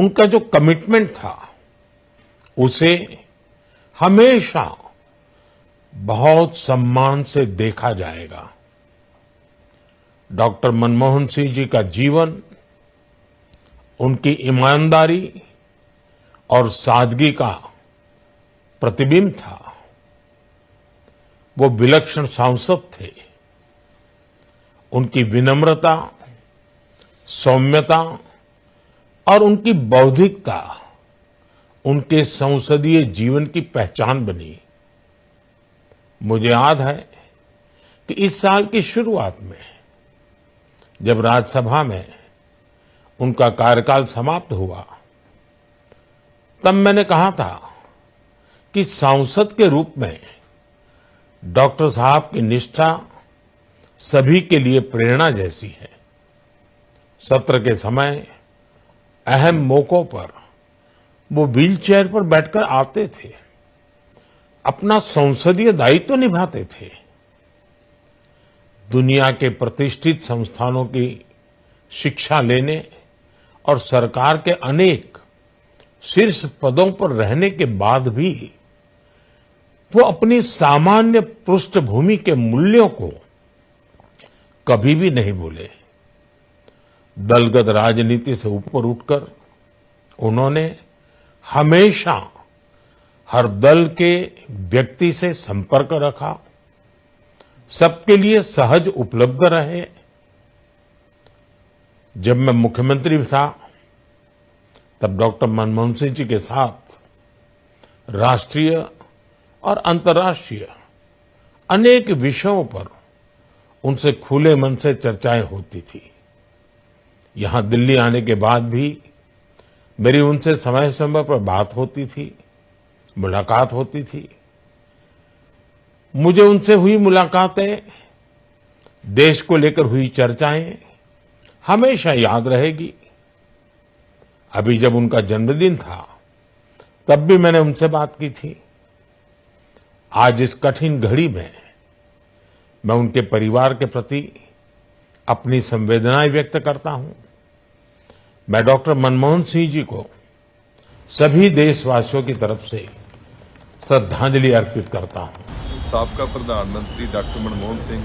उनका जो कमिटमेंट था, उसे हमेशा बहुत सम्मान से देखा जाएगा। डॉक्टर मनमोहन सिंह जी का जीवन, उनकी ईमानदारी और सादगी का प्रतिबिंब था। वो विलक्षण सांसद थे। उनकी विनम्रता, सौम्यता और उनकी बौद्धिकता उनके संसदीय जीवन की पहचान बनी। मुझे याद है कि इस साल की शुरुआत में, जब राज्यसभा में उनका कार्यकाल समाप्त हुआ, तब मैंने कहा था कि सांसद के रूप में डॉक्टर साहब की निष्ठा सभी के लिए प्रेरणा जैसी है। सत्र के समय अहम मौकों पर वो व्हीलचेयर पर बैठकर आते थे अपना संसदीय दायित्व निभाते थे दुनिया के प्रतिष्ठित संस्थानों की शिक्षा लेने और सरकार के अनेक शीर्ष पदों पर रहने के बाद भी वो अपनी सामान्य पृष्ठभूमि के मूल्यों को कभी भी नहीं भूले दलगत राजनीति से ऊपर उठकर उन्होंने हमेशा हर दल के व्यक्ति से संपर्क रखा, सबके लिए सहज उपलब्ध रहे। जब मैं मुख्यमंत्री था, तब डॉक्टर मनमोहन सिंह जी के साथ राष्ट्रीय और अंतर्राष्ट्रीय अनेक विषयों पर उनसे खुले मन से चर्चाएँ होती थी। यहाँ दिल्ली आने के बाद भी मेरी उनसे समय समय पर बात होती थी, मुलाकात होती थी। मुझे उनसे हुई मुलाकातें, देश को लेकर हुई चर्चाएँ हमेशा याद रहेगी। अभी जब उनका जन्मदिन था, तब भी मैंने उनसे बात की थी। आज इस कठिन घड़ी में मैं उनके परिवार के प्रति अपनी संवेदनाएं व्यक्त करता हूं मैं डॉक्टर मनमोहन सिंह जी को सभी देशवासियों की तरफ से श्रद्धांजलि अर्पित करता हूं ਸਾਬਕਾ ਪ੍ਰਧਾਨ ਮੰਤਰੀ ਡਾਕਟਰ ਮਨਮੋਹਨ ਸਿੰਘ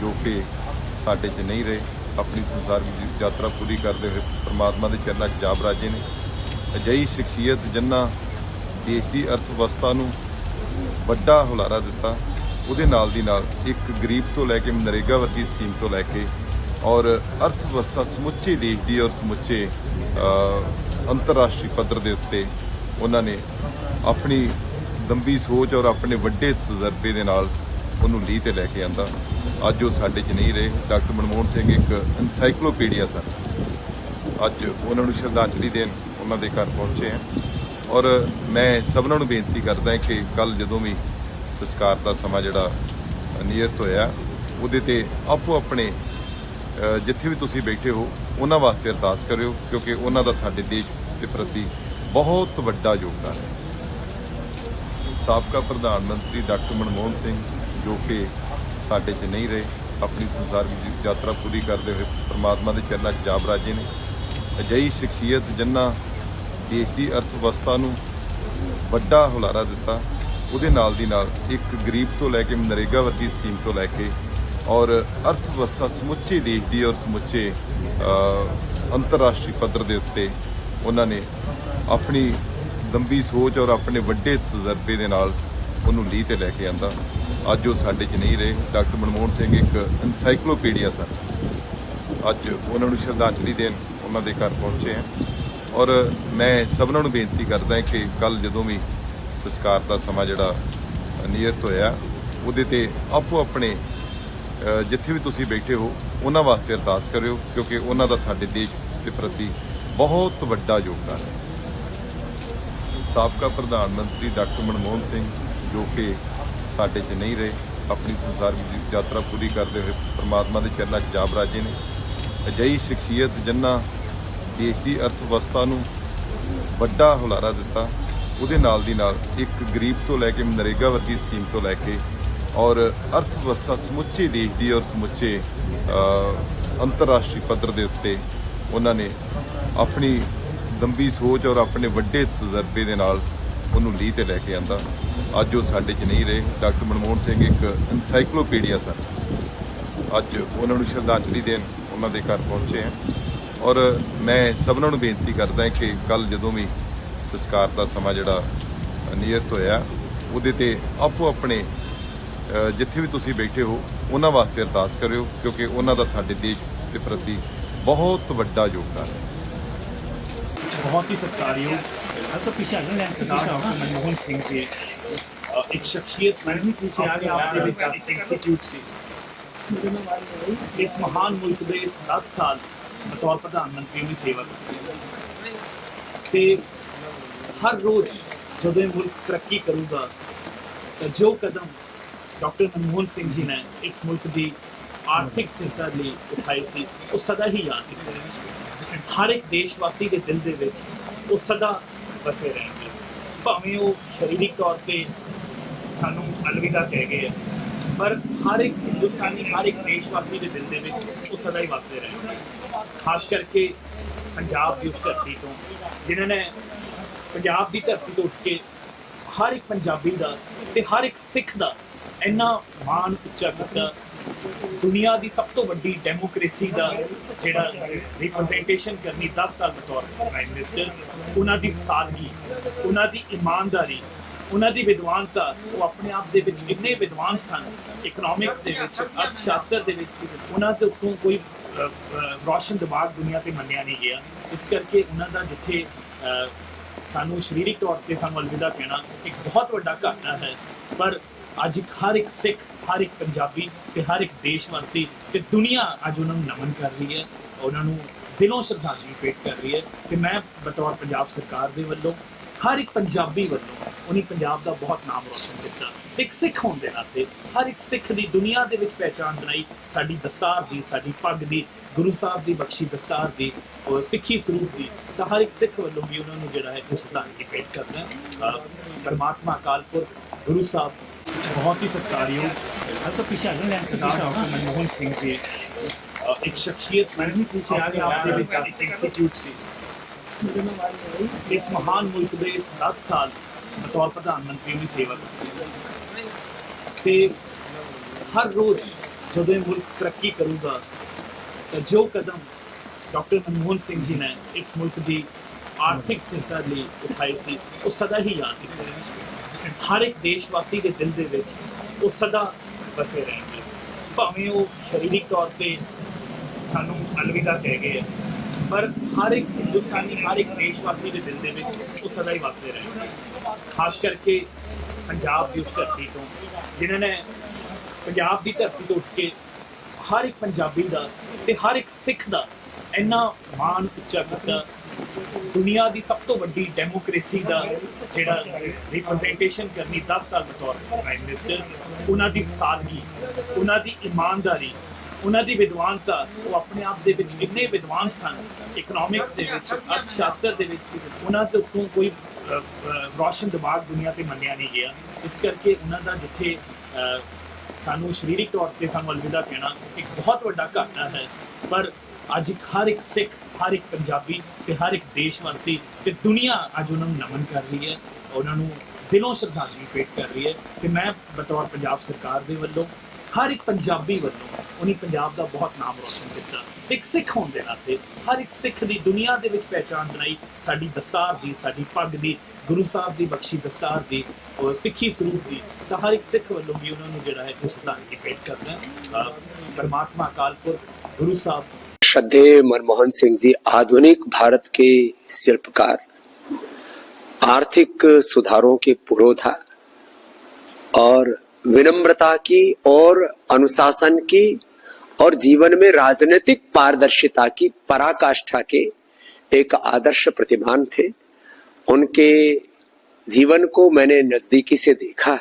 ਜੋ ਕਿ ਸਾਡੇ 'ਚ ਨਹੀਂ ਰਹੇ ਆਪਣੀ ਸੰਸਾਰ ਦੀ ਯਾਤਰਾ ਪੂਰੀ ਕਰਦੇ ਹੋਏ ਪ੍ਰਮਾਤਮਾ ਦੇ ਚਰਨਾਂ 'ਚ ਜਾ ਬਰਾਜੇ ਨੇ ਅਜਿਹੀ ਸ਼ਖਸੀਅਤ ਜਿਨ੍ਹਾਂ ਦੇਸ਼ ਦੀ ਅਰਥ ਵਿਵਸਥਾ ਨੂੰ ਵੱਡਾ ਹੁਲਾਰਾ ਦਿੱਤਾ ਉਹਦੇ ਨਾਲ ਦੀ ਨਾਲ ਇੱਕ ਗਰੀਬ ਤੋਂ ਲੈ ਕੇ ਨਰੇਗਾ ਵਰਗੀ ਸਕੀਮ ਤੋਂ ਲੈ ਕੇ ਔਰ ਅਰਥ ਵਿਵਸਥਾ ਸਮੁੱਚੇ ਦੇਸ਼ ਦੀ ਔਰ ਸਮੁੱਚੇ ਅੰਤਰਰਾਸ਼ਟਰੀ ਪੱਧਰ ਦੇ ਉੱਤੇ ਉਹਨਾਂ ਨੇ ਆਪਣੀ ਲੰਬੀ ਸੋਚ ਔਰ ਆਪਣੇ ਵੱਡੇ ਤਜਰਬੇ ਦੇ ਨਾਲ ਉਹਨੂੰ ਲੀਹ ਤੇ ਲੈ ਕੇ ਆਂਦਾ। ਅੱਜ ਉਹ ਸਾਡੇ 'ਚ ਨਹੀਂ ਰਹੇ। ਡਾਕਟਰ ਮਨਮੋਹਨ ਸਿੰਘ ਇੱਕ ਐਨਸਾਈਕਲੋਪੀਡੀਆ ਸਨ। ਅੱਜ ਉਹਨਾਂ ਨੂੰ ਸ਼ਰਧਾਂਜਲੀ ਦੇਣ ਉਹਨਾਂ ਦੇ ਘਰ ਪਹੁੰਚੇ ਹਾਂ। ਔਰ ਮੈਂ ਸਭਨਾਂ ਨੂੰ ਬੇਨਤੀ ਕਰਦਾ ਕਿ ਕੱਲ ਜਦੋਂ ਵੀ ਸੰਸਕਾਰ ਦਾ ਸਮਾਂ ਜਿਹੜਾ ਨਿਯਤ ਹੋਇਆ, ਉਹਦੇ ਤੇ ਆਪੋ ਆਪਣੇ ਜਿੱਥੇ ਵੀ ਤੁਸੀਂ ਬੈਠੇ ਹੋ, ਉਹਨਾਂ ਵਾਸਤੇ ਅਰਦਾਸ ਕਰਿਓ, ਕਿਉਂਕਿ ਉਹਨਾਂ ਦਾ ਸਾਡੇ ਦੇਸ਼ ਦੇ ਪ੍ਰਤੀ ਬਹੁਤ ਵੱਡਾ ਯੋਗਦਾਨ ਹੈ। ਸਾਬਕਾ ਪ੍ਰਧਾਨ ਮੰਤਰੀ ਡਾਕਟਰ ਮਨਮੋਹਨ ਸਿੰਘ, ਜੋ ਕਿ ਸਾਡੇ 'ਚ ਨਹੀਂ ਰਹੇ, ਆਪਣੀ ਸੰਸਾਰ ਦੀ ਯਾਤਰਾ ਪੂਰੀ ਕਰਦੇ ਹੋਏ ਪ੍ਰਮਾਤਮਾ ਦੇ ਚਰਨਾਂ 'ਚ ਜਾ ਬਰਾਜੇ ਨੇ। ਅਜਿਹੀ ਸ਼ਖਸੀਅਤ ਜਿਨ੍ਹਾਂ ਦੇਸ਼ ਦੀ ਅਰਥ ਵਿਵਸਥਾ ਨੂੰ ਵੱਡਾ ਹੁਲਾਰਾ ਦਿੱਤਾ, ਉਹਦੇ ਨਾਲ ਦੀ ਨਾਲ ਇੱਕ ਗਰੀਬ ਤੋਂ ਲੈ ਕੇ ਨਰੇਗਾ ਵਰਗੀ ਸਕੀਮ ਤੋਂ ਲੈ ਕੇ ਔਰ ਅਰਥ ਵਿਵਸਥਾ ਸਮੁੱਚੇ ਦੇਸ਼ ਦੀ ਔਰ ਸਮੁੱਚੇ ਅੰਤਰਰਾਸ਼ਟਰੀ ਪੱਧਰ ਦੇ ਉੱਤੇ ਉਹਨਾਂ ਨੇ ਆਪਣੀ ਲੰਬੀ ਸੋਚ ਔਰ ਆਪਣੇ ਵੱਡੇ ਤਜਰਬੇ ਦੇ ਨਾਲ ਉਹਨੂੰ ਲੀਹ ਤੇ ਲੈ ਕੇ ਆਂਦਾ। ਅੱਜ ਉਹ ਸਾਡੇ 'ਚ ਨਹੀਂ ਰਹੇ। ਡਾਕਟਰ ਮਨਮੋਹਨ ਸਿੰਘ ਇੱਕ ਐਨਸਾਈਕਲੋਪੀਡੀਆ ਸਨ। ਅੱਜ ਉਹਨਾਂ ਨੂੰ ਸ਼ਰਧਾਂਜਲੀ ਦੇਣ ਉਹਨਾਂ ਦੇ ਘਰ ਪਹੁੰਚੇ ਹਾਂ ਔਰ ਮੈਂ ਸਭਨਾਂ ਨੂੰ ਬੇਨਤੀ ਕਰਦਾ ਕਿ ਕੱਲ ਜਦੋਂ ਵੀ ਸੰਸਕਾਰ ਦਾ ਸਮਾਂ ਜਿਹੜਾ ਨਿਯਤ ਹੋਇਆ ਉਹਦੇ ਤੇ ਆਪੋ ਆਪਣੇ ਜਿੱਥੇ ਵੀ ਤੁਸੀਂ ਬੈਠੇ ਹੋ, ਉਹਨਾਂ ਵਾਸਤੇ ਅਰਦਾਸ ਕਰਿਓ, ਕਿਉਂਕਿ ਉਹਨਾਂ ਦਾ ਸਾਡੇ ਦੇਸ਼ ਦੇ ਪ੍ਰਤੀ ਬਹੁਤ ਵੱਡਾ ਯੋਗਦਾਨ ਹੈ। ਸਾਬਕਾ ਪ੍ਰਧਾਨ ਮੰਤਰੀ ਡਾਕਟਰ ਮਨਮੋਹਨ ਸਿੰਘ, ਜੋ ਕਿ ਸਾਡੇ 'ਚ ਨਹੀਂ ਰਹੇ, ਆਪਣੀ ਸੰਸਾਰ ਦੀ ਯਾਤਰਾ ਪੂਰੀ ਕਰਦੇ ਹੋਏ ਪ੍ਰਮਾਤਮਾ ਦੇ ਚਰਨਾਂ 'ਚ ਜਾ ਬਰਾਜੇ ਨੇ। ਅਜਿਹੀ ਸ਼ਖਸੀਅਤ ਜਿਨ੍ਹਾਂ ਦੇਸ਼ ਦੀ ਅਰਥ ਵਿਵਸਥਾ ਨੂੰ ਵੱਡਾ ਹੁਲਾਰਾ ਦਿੱਤਾ, ਉਹਦੇ ਨਾਲ ਦੀ ਨਾਲ ਇੱਕ ਗਰੀਬ ਤੋਂ ਲੈ ਕੇ ਨਰੇਗਾ ਵਰਗੀ ਸਕੀਮ ਤੋਂ ਲੈ ਕੇ ਔਰ ਅਰਥ ਵਿਵਸਥਾ ਸਮੁੱਚੇ ਦੇਸ਼ ਦੀ ਔਰ ਸਮੁੱਚੇ ਅੰਤਰਰਾਸ਼ਟਰੀ ਪੱਧਰ ਦੇ ਉੱਤੇ ਉਹਨਾਂ ਨੇ ਆਪਣੀ ਲੰਬੀ ਸੋਚ ਔਰ ਆਪਣੇ ਵੱਡੇ ਤਜਰਬੇ ਦੇ ਨਾਲ ਉਹਨੂੰ ਲੀਹ ਤੇ ਲੈ ਕੇ ਆਂਦਾ। ਅੱਜ ਉਹ ਸਾਡੇ 'ਚ ਨਹੀਂ ਰਹੇ। ਡਾਕਟਰ ਮਨਮੋਹਨ ਸਿੰਘ ਇੱਕ ਐਨਸਾਈਕਲੋਪੀਡੀਆ ਸਨ। ਅੱਜ ਉਹਨਾਂ ਨੂੰ ਸ਼ਰਧਾਂਜਲੀ ਦੇਣ ਉਹਨਾਂ ਦੇ ਘਰ ਪਹੁੰਚੇ ਹਾਂ। ਔਰ ਮੈਂ ਸਭਨਾਂ ਨੂੰ ਬੇਨਤੀ ਕਰਦਾ ਕਿ ਕੱਲ ਜਦੋਂ ਵੀ ਸੰਸਕਾਰ ਦਾ ਸਮਾਂ ਜਿਹੜਾ ਨਿਯਤ ਹੋਇਆ, ਉਹਦੇ ਤੇ ਆਪੋ ਆਪਣੇ ਜਿੱਥੇ ਵੀ ਤੁਸੀਂ ਬੈਠੇ ਹੋ ਉਹਨਾਂ ਵਾਸਤੇ ਅਰਦਾਸ ਕਰਿਓ ਕਿਉਂਕਿ ਉਹਨਾਂ ਦਾ ਸਾਡੇ ਦੇਸ਼ ਦੇ ਪ੍ਰਤੀ ਬਹੁਤ ਵੱਡਾ ਯੋਗਦਾਨ ਹੈ। ਬਹੁਤ ਹੀ ਸਤਿਕਾਰਯੋਗ ਤਾਂ ਪਿਛੇ ਅਗਲੇ ਲੈਂਸ ਸਰਦਾਰ ਮਨਮੋਹਨ ਸਿੰਘ ਦੇ ਇੱਕ ਸ਼ਖਸੀਅਤ ਮੈਂ ਵੀ ਪਿੱਛੇ ਆ ਗਿਆ ਆਪਣੇ ਵਿੱਚ ਇੰਸਟੀਚਿਊਟ ਸੀ। ਇਸ ਮਹਾਨ ਮੁਲਕ ਦੇ 10 ਸਾਲ ਬਤੌਰ ਪ੍ਰਧਾਨ ਮੰਤਰੀ ਦੀ ਸੇਵਾ ਕੀਤੀ ਤੇ ਹਰ ਰੋਜ਼ ਜਦੋਂ ਇਹ ਮੁਲਕ ਤਰੱਕੀ ਕਰੂਗਾ ਤਾਂ ਜੋ ਕਦਮ ਡਾਕਟਰ ਮਨਮੋਹਨ ਸਿੰਘ ਜੀ ਨੇ ਇਸ ਮੁਲਕ ਦੀ ਆਰਥਿਕ ਸਥਿਰਤਾ ਲਈ ਉਠਾਏ ਸੀ, ਉਹ ਸਦਾ ਹੀ ਯਾਦ ਕੀਤੇ ਰਹਿਣਗੇ ਹਰ ਇੱਕ ਦੇਸ਼ਵਾਸੀ ਦੇ ਦਿਲ ਦੇ ਵਿੱਚ ਉਹ ਸਦਾ ਵਸੇ ਰਹਿਣਗੇ ਭਾਵੇਂ ਉਹ ਸਰੀਰਕ ਤੌਰ ਤੇ ਸਾਨੂੰ ਅਲਵਿਦਾ ਕਹਿ ਗਏ ਆ, ਪਰ ਹਰ ਇੱਕ ਹਿੰਦੁਸਤਾਨੀ, ਹਰ ਇੱਕ ਦੇਸ਼ਵਾਸੀ ਦੇ ਦਿਲ ਦੇ ਵਿੱਚ ਉਹ ਸਦਾ ਹੀ ਵਸਦੇ ਰਹਿਣਗੇ ਖਾਸ ਕਰਕੇ ਪੰਜਾਬ ਦੀ ਉਸ ਧਰਤੀ ਤੋਂ, ਜਿਨ੍ਹਾਂ ਨੇ ਪੰਜਾਬ ਦੀ ਧਰਤੀ ਤੋਂ ਉੱਠ ਕੇ ਹਰ ਇੱਕ ਪੰਜਾਬੀ ਦਾ ਤੇ ਹਰ ਇੱਕ ਸਿੱਖ ਦਾ ਇੰਨਾ ਮਾਣ ਉੱਚਾ ਕੀਤਾ। ਦੁਨੀਆ ਦੀ ਸਭ ਤੋਂ ਵੱਡੀ ਡੈਮੋਕ੍ਰੇਸੀ ਦਾ ਜਿਹੜਾ ਰਿਪਰੈਜ਼ੈਂਟੇਸ਼ਨ ਕਰਨੀ 10 ਸਾਲ ਦੇ ਬਤੌਰ ਪ੍ਰਾਈਮ ਮਿਨਿਸਟਰ ਉਹਨਾਂ ਦੀ ਸਾਦਗੀ ਉਹਨਾਂ ਦੀ ਇਮਾਨਦਾਰੀ ਉਹਨਾਂ ਦੀ ਵਿਦਵਾਨਤਾ ਉਹ ਆਪਣੇ ਆਪ ਦੇ ਵਿੱਚ ਇੰਨੇ ਵਿਦਵਾਨ ਸਨ ਇਕਨੋਮਿਕਸ ਦੇ ਵਿੱਚ ਅਰਥ ਸ਼ਾਸਤਰ ਦੇ ਵਿੱਚ ਉਹਨਾਂ ਦੇ ਉੱਤੋਂ ਕੋਈ ਅ, ਰੌਸ਼ਨ ਦਿਮਾਗ ਦੁਨੀਆ ਤੇ ਮੰਨਿਆ ਨਹੀਂ ਗਿਆ। ਇਸ ਕਰਕੇ ਉਹਨਾਂ ਦਾ ਜਿੱਥੇ ਸਾਨੂੰ ਸਰੀਰਕ ਤੌਰ ਤੇ ਸਾਨੂੰ ਅਲਵਿਦਾ ਕਹਿਣਾ ਇੱਕ ਬਹੁਤ ਵੱਡਾ ਘਾਟਾ ਹੈ। ਪਰ ਅੱਜ ਹਰ ਇੱਕ ਸਿੱਖ, ਹਰ ਇੱਕ ਪੰਜਾਬੀ ਤੇ ਹਰ ਇੱਕ ਦੇਸ਼ਵਾਸੀ ਤੇ ਦੁਨੀਆ ਅੱਜ ਉਹਨਾਂ ਨੂੰ ਨਮਨ ਕਰ ਰਹੀ ਹੈ ਉਹਨਾਂ ਨੂੰ ਦਿਲੋਂ ਸ਼ਰਧਾਂਜਲੀ ਭੇਟ ਕਰ ਰਹੀ ਹੈ ਤੇ ਮੈਂ ਬਤੌਰ ਪੰਜਾਬ ਸਰਕਾਰ ਦੇ ਵੱਲੋਂ, ਹਰ ਇੱਕ ਪੰਜਾਬੀ ਵੱਲੋਂ ਉਹਨੇ ਪੰਜਾਬ ਦਾ ਬਹੁਤ ਨਾਮ ਰੋਸ਼ਨ ਕੀਤਾ। ਇੱਕ ਸਿੱਖ ਹੋਣ ਦੇ ਨਾਤੇ ਹਰ ਇੱਕ ਸਿੱਖ ਦੀ ਦੁਨੀਆ ਦੇ ਵਿੱਚ ਪਹਿਚਾਣ ਬਣਾਈ, ਸਾਡੀ ਦਸਤਾਰ ਦੀ, ਸਾਡੀ ਪੱਗ ਦੀ, ਗੁਰੂ ਸਾਹਿਬ ਦੀ ਬਖਸ਼ੀ ਦਸਤਾਰ ਦੀ, ਔਰ ਸਿੱਖੀ ਸਰੂਪ ਦੀ, ਤਾਂ ਹਰ ਇੱਕ ਸਿੱਖ ਵੱਲੋਂ ਵੀ ਉਹਨਾਂ ਨੂੰ ਜਿਹੜਾ ਹੈ ਸ਼ਰਧਾਂਜਲੀ ਭੇਟ ਕਰਦਾ ਪਰਮਾਤਮਾ ਅਕਾਲ ਪੁਰਖ ਗੁਰੂ ਸਾਹਿਬ ਬਹੁਤ ਹੀ ਸਤਿਕਾਰਯੋਗ तो पीछे आ जाओ सरदार डॉक्टर मनमोहन सिंह जी अ, एक शख्सियत मैं भी पीछे आ गया आपके ਵਿੱਚ ਇੱਕ ਇੰਸਟੀਚਿਊਟ ਸੀ ਇਸ ਮਹਾਨ ਮੁਲਕ ਦੇ 10 ਸਾਲ ਬਤੌਰ ਪ੍ਰਧਾਨ ਮੰਤਰੀ ਦੀ ਸੇਵਾ ਕੀਤੀ ਤੇ ਹਰ ਰੋਜ਼ ਜਦੋਂ ਇਹ ਮੁਲਕ ਤਰੱਕੀ ਕਰੂਗਾ ਤਾਂ ਜੋ ਕਦਮ ਡਾਕਟਰ ਮਨਮੋਹਨ ਸਿੰਘ ਜੀ ਨੇ ਇਸ ਮੁਲਕ ਦੀ ਆਰਥਿਕ ਸਥਿਰਤਾ ਲਈ ਉਠਾਏ ਸੀ, ਉਹ ਸਦਾ ਹੀ ਯਾਦ ਕੀਤੇ ਰਹਿਣਗੇ ਹਰ ਇੱਕ ਦੇਸ਼ਵਾਸੀ ਦੇ ਦਿਲ ਦੇ ਵਿੱਚ ਉਹ ਸਦਾ ਵਸੇ ਰਹਿਣਗੇ ਭਾਵੇਂ ਉਹ ਸਰੀਰਕ ਤੌਰ ਤੇ ਸਾਨੂੰ ਅਲਵਿਦਾ ਕਹਿ ਗਏ ਆ, ਪਰ ਹਰ ਇੱਕ ਹਿੰਦੁਸਤਾਨੀ, ਹਰ ਇੱਕ ਦੇਸ਼ਵਾਸੀ ਦੇ ਦਿਲ ਦੇ ਵਿੱਚ ਉਹ ਸਦਾ ਹੀ ਵਸਦੇ ਰਹਿਣਗੇ ਖਾਸ ਕਰਕੇ ਪੰਜਾਬ ਦੀ ਉਸ ਧਰਤੀ ਤੋਂ, ਜਿਨ੍ਹਾਂ ਨੇ ਪੰਜਾਬ ਦੀ ਧਰਤੀ ਤੋਂ ਉੱਠ ਕੇ ਹਰ ਇੱਕ ਪੰਜਾਬੀ ਦਾ ਤੇ ਹਰ ਇੱਕ ਸਿੱਖ ਦਾ ਇੰਨਾ ਮਾਣ ਉੱਚਾ ਕੀਤਾ ਦੁਨੀਆ ਦੀ ਸਭ ਤੋਂ ਵੱਡੀ ਡੈਮੋਕ੍ਰੇਸੀ ਦਾ ਜਿਹੜਾ ਰਿਪਰੈਜ਼ੈਂਟੇਸ਼ਨ ਕਰਨੀ 10 ਸਾਲ ਬਤੌਰ ਪ੍ਰਾਈਮ ਮਿਨਿਸਟਰ ਉਹਨਾਂ ਦੀ ਸਾਦਗੀ ਉਹਨਾਂ ਦੀ ਇਮਾਨਦਾਰੀ ਉਹਨਾਂ ਦੀ ਵਿਦਵਾਨਤਾ ਉਹ ਆਪਣੇ ਆਪ ਦੇ ਵਿੱਚ ਇੰਨੇ ਵਿਦਵਾਨ ਸਨ ਇਕਨੋਮਿਕਸ ਦੇ ਵਿੱਚ ਅਰਥ ਸ਼ਾਸਤਰ ਦੇ ਵਿੱਚ ਉਹਨਾਂ ਦੇ ਉੱਤੋਂ ਕੋਈ ਅ, ਰੌਸ਼ਨ ਦਿਮਾਗ ਦੁਨੀਆ ਤੇ ਮੰਨਿਆ ਨਹੀਂ ਗਿਆ। ਇਸ ਕਰਕੇ ਉਹਨਾਂ ਦਾ ਜਿੱਥੇ ਸਾਨੂੰ ਸਰੀਰਕ ਤੌਰ ਤੇ ਸਾਨੂੰ ਅਲਵਿਦਾ ਕਹਿਣਾ ਇੱਕ ਬਹੁਤ ਵੱਡਾ ਘਾਟਾ ਹੈ ਪਰ ਅੱਜ ਹਰ ਇੱਕ ਸਿੱਖ, ਹਰ ਇੱਕ ਪੰਜਾਬੀ ਤੇ ਹਰ ਇੱਕ ਦੇਸ਼ਵਾਸੀ ਤੇ ਦੁਨੀਆ ਅੱਜ ਉਹਨਾਂ ਨੂੰ ਨਮਨ ਕਰ ਰਹੀ ਹੈ, ਉਹਨਾਂ ਨੂੰ ਦਿਲੋਂ ਸ਼ਰਧਾਂਜਲੀ ਭੇਟ ਕਰ ਰਹੀ ਹੈ ਤੇ ਮੈਂ ਬਤੌਰ ਪੰਜਾਬ ਸਰਕਾਰ ਦੇ ਵੱਲੋਂ, ਹਰ ਇੱਕ ਪੰਜਾਬੀ ਵੱਲੋਂ ਉਹਨੇ ਪੰਜਾਬ ਦਾ ਬਹੁਤ ਨਾਮ ਰੋਸ਼ਨ ਕੀਤਾ। ਇੱਕ ਸਿੱਖ ਹੋਣ ਦੇ ਨਾਤੇ ਹਰ ਇੱਕ ਸਿੱਖ ਦੀ ਦੁਨੀਆ ਦੇ ਵਿੱਚ ਪਹਿਚਾਣ ਬਣਾਈ, ਸਾਡੀ ਦਸਤਾਰ ਦੀ, ਸਾਡੀ ਪੱਗ ਦੀ, ਗੁਰੂ ਸਾਹਿਬ ਦੀ ਬਖਸ਼ੀ ਦਸਤਾਰ ਦੀ ਔਰ ਸਿੱਖੀ ਸਰੂਪ ਦੀ, ਤਾਂ ਹਰ ਇੱਕ ਸਿੱਖ ਵੱਲੋਂ ਵੀ ਉਹਨਾਂ ਨੂੰ ਜਿਹੜਾ ਹੈ ਸ਼ਰਧਾਂਜਲੀ ਭੇਟ ਕਰਦਾ ਪਰਮਾਤਮਾ ਅਕਾਲ ਪੁਰਖ, ਗੁਰੂ ਸਾਹਿਬ श्रद्धेय मनमोहन सिंह जी, आधुनिक भारत के शिल्पकार। आर्थिक सुधारों के पुरोधा और विनम्रता की और अनुशासन की और जीवन में राजनीतिक पारदर्शिता की पराकाष्ठा के एक आदर्श प्रतिमान थे। उनके जीवन को मैंने नजदीकी से देखा।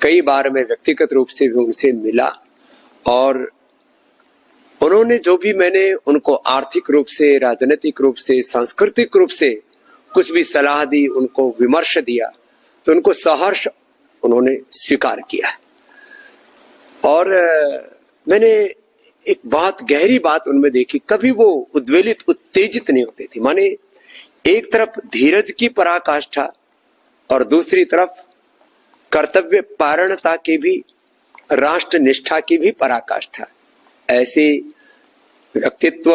कई बार मैं व्यक्तिगत रूप से भी उनसे मिला और उन्होंने जो भी मैंने उनको आर्थिक रूप से, राजनीतिक रूप से, सांस्कृतिक रूप से कुछ भी सलाह दी, उनको विमर्श दिया तो उनको सहर्ष उन्होंने स्वीकार किया। और मैंने एक बहुत गहरी बात उनमें देखी, कभी वो उद्वेलित, उत्तेजित नहीं होते थे। माने एक तरफ़ धीरज की पराकाष्ठा और दूसरी तरफ़ कर्तव्य पारणता की भी राष्ट्र निष्ठा की भी पराकाष्ठा। ऐसे व्यक्तित्व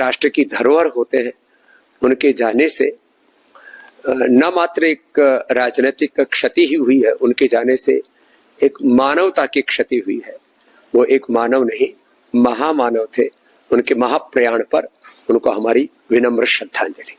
राष्ट्र की धरोहर होते हैं उनके जाने से। न मात्र एक राजनीतिक क्षति ही हुई है, उनके जाने से एक मानवता की क्षति हुई है। वो एक मानव नहीं, महामानव थे। उनके महाप्रयाण पर उनको हमारी विनम्र श्रद्धांजलि।